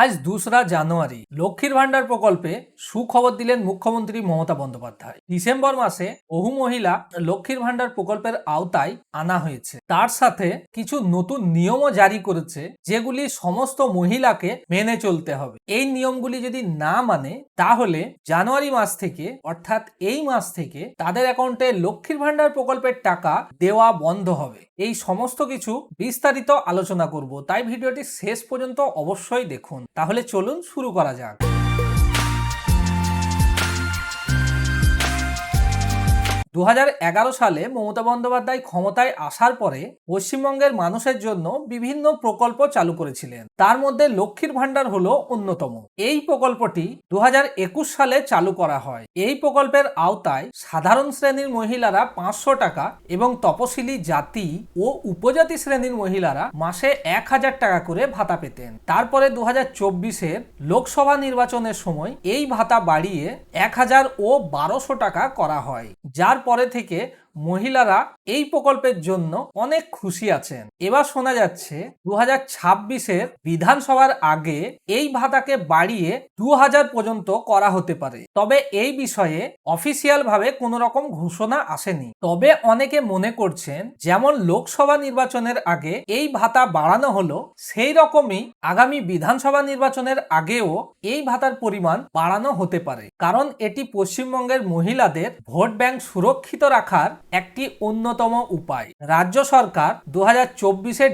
আজ দোসরা জানুয়ারি। লক্ষ্মীর ভাণ্ডার প্রকল্পে সুখবর দিলেন মুখ্যমন্ত্রী মমতা বন্দ্যোপাধ্যায়। ডিসেম্বর মাসে বহু মহিলা লক্ষ্মীর ভাণ্ডার প্রকল্পের আওতায় আনা হয়েছে। তার সাথে কিছু নতুন নিয়মও জারি করেছে, যেগুলি সমস্ত মহিলাকে মেনে চলতে হবে। এই নিয়মগুলি যদি না মানে তাহলে জানুয়ারি মাস থেকে, অর্থাৎ এই মাস থেকে তাদের অ্যাকাউন্টে লক্ষ্মীর ভাণ্ডার প্রকল্পের টাকা দেওয়া বন্ধ হবে। এই সমস্ত কিছু বিস্তারিত আলোচনা করব। তাই ভিডিওটি শেষ পর্যন্ত অবশ্যই দেখুন। তাহলে চলুন শুরু করা যাক। দু হাজার এগারো সালে মমতা বন্দ্যোপাধ্যায় ক্ষমতায় আসার পরে পশ্চিমবঙ্গের মানুষের জন্য বিভিন্ন প্রকল্প চালু করেছিলেন। তার মধ্যে লক্ষ্মীর ভাণ্ডার হলো অন্যতম। এই প্রকল্পটি দু হাজার একুশ সালে চালু করা হয়। এই প্রকল্পের আওতায় সাধারণ শ্রেণির মহিলারা পাঁচশো টাকা এবং তপশিলি জাতি ও উপজাতি শ্রেণির মহিলারা মাসে এক হাজার টাকা করে ভাতা পেতেন। তারপরে দু হাজার লোকসভা নির্বাচনের সময় এই ভাতা বাড়িয়ে এক হাজার ও বারোশো টাকা করা হয়, যার পরে থেকে মহিলারা এই প্রকল্পের জন্য অনেক খুশি আছেন। এবার শোনা যাচ্ছে দু হাজার ছাব্বিশের বিধানসভার আগে এই ভাতাকে বাড়িয়ে দু হাজার পর্যন্ত করা হতে পারে। তবে এই বিষয়ে অফিসিয়াল ভাবে কোনো রকম ঘোষণা আসেনি। তবে অনেকে মনে করছেন, যেমন লোকসভা নির্বাচনের আগে এই ভাতা বাড়ানো হলো সেই রকমই আগামী বিধানসভা নির্বাচনের আগেও এই ভাতার পরিমাণ বাড়ানো হতে পারে। কারণ এটি পশ্চিমবঙ্গের মহিলাদের ভোট ব্যাংক সুরক্ষিত রাখার একটি অন্যতম উপায়। রাজ্য সরকার দু হাজার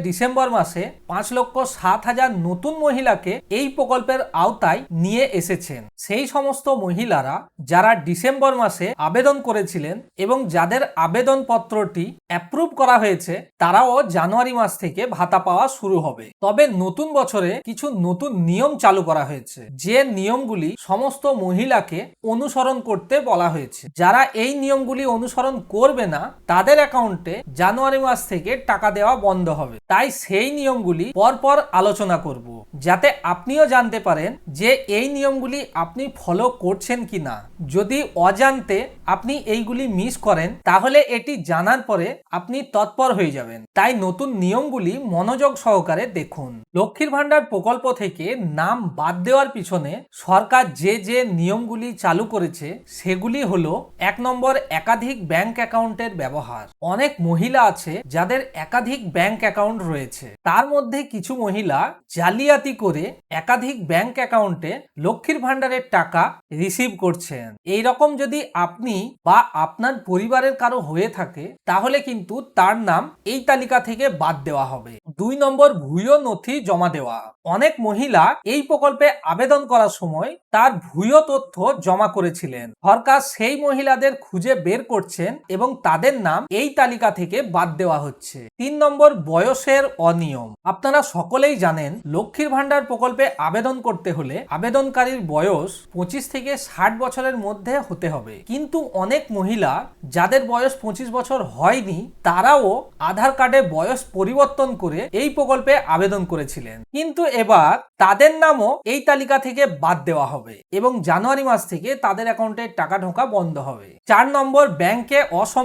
ডিসেম্বর মাসে পাঁচ লক্ষ সাত হাজার নতুন মহিলাকে এই প্রকল্পের আওতায় নিয়ে এসেছেন। সেই সমস্ত মহিলারা যারা ডিসেম্বর মাসে আবেদন করেছিলেন এবং যাদের আবেদনপত্রটি অ্যাপ্রুভ করা হয়েছে, তারাও জানুয়ারি মাস থেকে ভাতা পাওয়া শুরু হবে। তবে নতুন বছরে কিছু নতুন নিয়ম চালু করা হয়েছে। যে নিয়মগুলি সমস্ত মহিলাকে অনুসরণ করতে বলা হয়েছে। যারা এই নিয়মগুলি অনুসরণ করবে না, তাদের অ্যাকাউন্টে জানুয়ারি মাস থেকে টাকা দেওয়া বন্ধ হবে। তাই সেই নিয়মগুলি পরপর আলোচনা করব, যাতে আপনিও জানতে পারেন যে এই নিয়মগুলি আপনি ফলো করছেন কি না যদি অজান্তে আপনি এইগুলি মিস করেন, তাহলে এটি জানার পরে আপনি তৎপর হয়ে যাবেন। তাই নতুন নিয়মগুলি মনোযোগ সহকারে দেখুন। লক্ষ্মীর ভাণ্ডার প্রকল্প থেকে নাম বাদ দেওয়ার পিছনে সরকার যে যে নিয়মগুলি চালু করেছে, সেগুলি হলো এক নম্বর একাধিক ব্যাংক অ্যাকাউন্টের ব্যবহার। অনেক মহিলা আছে যাদের একাধিক ব্যাংক অ্যাকাউন্ট রয়েছে। তার মধ্যে কিছু মহিলা জালিয়াতি করে একাধিক ব্যাংক অ্যাকাউন্টে লক্ষ্মীর ভাণ্ডারের টাকা রিসিভ করছেন। এই রকম যদি আপনি বা আপনার পরিবারের কারও হয়ে থাকে, তাহলে কিন্তু তার নাম এই তালিকা থেকে বাদ দেওয়া হবে। দুই নম্বর, ভুয়ো নথি জমা দেওয়া। অনেক মহিলা এই প্রকল্পে আবেদন করার সময় তার ভুয়ো তথ্য জমা করেছিলেন। সরকার সেই মহিলাদের খুঁজে বের করছেন এবং তাদের নাম এই তালিকা থেকে বাদ দেওয়া হচ্ছে। তিন নম্বর, বয়সের অনিয়ম। আপনারা সকলেই জানেন, লক্ষ্মীর ভাণ্ডার প্রকল্পে আবেদন করতে হলে আবেদনকারীর বয়স পঁচিশ থেকে ষাট বছরের মধ্যে হতে হবে। কিন্তু অনেক মহিলা যাদের বয়স পঁচিশ বছর হয়নি, তারাও আধার কার্ডে বয়স পরিবর্তন করে এই প্রকল্পে আবেদন করেছিলেন। কিন্তু এবার তাদের নামও এই তালিকা থেকে বাদ দেওয়া হবে এবং জানুয়ারি মাস থেকে তাদের অ্যাকাউন্টে টাকা ঢোকা বন্ধ হবে। চার নম্বর, ব্যাংকে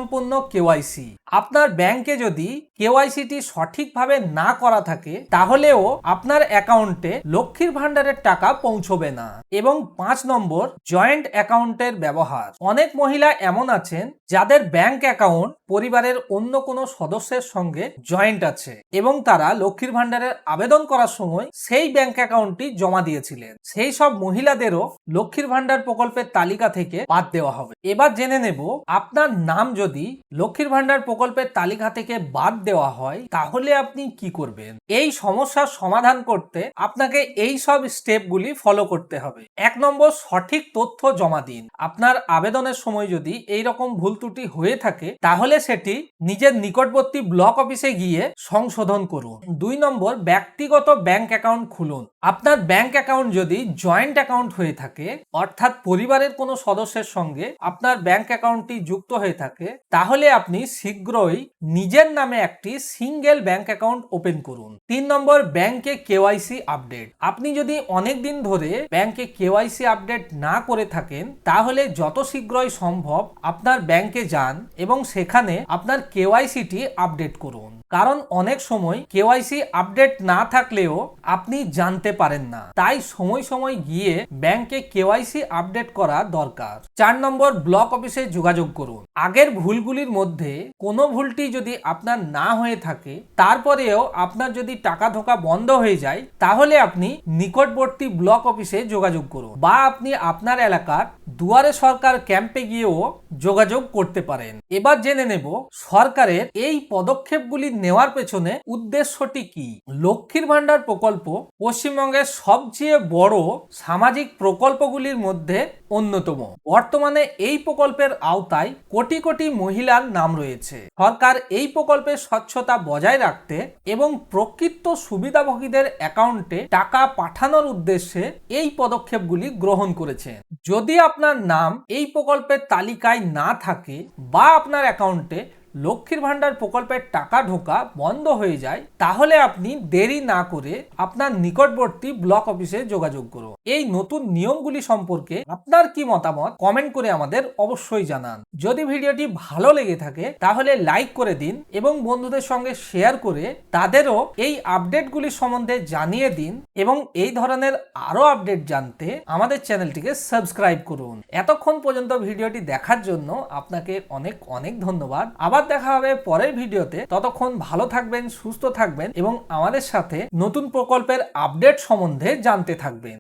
অসম্পূর্ণ কেওয়াইসি আপনার ব্যাংকে যদি কেওয়াইসিটি সঠিকভাবে না করা থাকে, তাহলেও আপনার অ্যাকাউন্টে লক্ষ্মীর ভাণ্ডারের টাকা পৌঁছবে না। এবং পাঁচ নম্বর, জয়েন্ট অ্যাকাউন্টের ব্যবহার। অনেক মহিলা এমন আছেন, যাদের ব্যাংক অ্যাকাউন্ট পরিবারের অন্য কোনো সদস্যের সঙ্গে জয়েন্ট আছে এবং তারা লক্ষ্মীর ভাণ্ডারের আবেদন করার সময় সেই ব্যাংক অ্যাকাউন্টটি জমা দিয়েছিলেন। সেই সব মহিলাদেরও লক্ষ্মীর ভাণ্ডার প্রকল্পের তালিকা থেকে বাদ দেওয়া হবে। এবার জেনে নেব আপনার নাম যদি লক্ষ্মীর ভাণ্ডার প্রকল্পের তালিকা থেকে বাদ দেওয়া হয়, তাহলে আপনি কি করবেন? এই সমস্যার সমাধান করতে আপনাকে এই সব স্টেপগুলি ফলো করতে হবে। এক নম্বর, সঠিক তথ্য জমা দিন। আপনার আবেদনের সময় যদি এই রকম ভুল ত্রুটি হয়ে থাকে, তাহলে সেটি নিজের নিকটবর্তী ব্লক অফিসে গিয়ে সংশোধন করুন। দুই নম্বর, ব্যক্তিগত ব্যাংক অ্যাকাউন্ট খুলুন। আপনার ব্যাংক অ্যাকাউন্ট যদি জয়েন্ট অ্যাকাউন্ট হয়ে থাকে, অর্থাৎ পরিবারের কোনো সদস্যের সঙ্গে আপনার ব্যাংক অ্যাকাউন্টটি যুক্ত হয়ে থাকে তাহলে আপনি শীঘ্রই নিজের নামে একটি সিঙ্গেল ব্যাংক অ্যাকাউন্ট ওপেন করুন। তিন নম্বর ব্যাংকে কেওয়াইসি আপডেট আপনি যদি অনেক দিন ধরে ব্যাংকে কেওয়াইসি আপডেট না করে থাকেন, তাহলে যত শীঘ্রই সম্ভব আপনার ব্যাংকে যান এবং সেখানে আপনার কেওয়াইসিটি আপডেট করুন। কারণ অনেক সময় কেওয়াইসি আপডেট না থাকলেও আপনি জানতে পারেন না। তাই সময় সময় গিয়ে ব্যাংকে কেওয়াইসি আপডেট করা দরকার। চার নম্বর ব্লক অফিসে যোগাযোগ করুন। আগের ভুলগুলির মধ্যে কোনো ভুলটি যদি আপনার না হয়ে থাকে, তারপরেও আপনার যদি টাকা ঢোকা বন্ধ হয়ে যায়, তাহলে আপনি নিকটবর্তী ব্লক অফিসে যোগাযোগ করুন বা আপনি আপনার এলাকার দুয়ারে সরকার ক্যাম্পে গিয়েও যোগাযোগ করতে পারেন। এবার জেনে নেব সরকারের এই পদক্ষেপগুলি নেওয়ার পেছনে উদ্দেশ্যটি কি? লক্ষ্মীর ভাণ্ডার প্রকল্প পশ্চিমবঙ্গের সবচেয়ে বড় সামাজিক প্রকল্পগুলির মধ্যে অন্যতম। বর্তমানে এই প্রকল্পের আওতায় কোটি কোটি মহিলার নাম রয়েছে। সরকার এই প্রকল্পের স্বচ্ছতা বজায় রাখতে এবং প্রকৃত সুবিধাভোগীদের অ্যাকাউন্টে টাকা পাঠানোর উদ্দেশ্যে এই পদক্ষেপগুলি গ্রহণ করেছে। যদি আপনার নাম এই প্রকল্পের তালিকায় না থাকে বা আপনার অ্যাকাউন্টে লক্ষ্মীর ভাণ্ডার প্রকল্পের টাকা ঢোকা বন্ধ হয়ে যায়, তাহলে আপনি দেরি না করে আপনার নিকটবর্তী ব্লক অফিসে যোগাযোগ করুন। এই নতুন নিয়মগুলি সম্পর্কে আপনার কি মতামত, কমেন্ট করে আমাদের অবশ্যই জানান। যদি ভিডিওটি ভালো লেগে থাকে, তাহলে লাইক করে দিন এবং বন্ধুদের সঙ্গে শেয়ার করে তাদেরও এই আপডেটগুলি সম্বন্ধে জানিয়ে দিন এবং এই ধরনের আরও আপডেট জানতে আমাদের চ্যানেলটিকে সাবস্ক্রাইব করুন। এতক্ষণ পর্যন্ত ভিডিওটি দেখার জন্য আপনাকে অনেক অনেক ধন্যবাদ। আবার দেখা হবে পরের ভিডিওতে। ততক্ষণ ভালো থাকবেন, সুস্থ থাকবেন এবং আমাদের সাথে নতুন প্রকল্পের আপডেট সম্বন্ধে জানতে থাকবেন।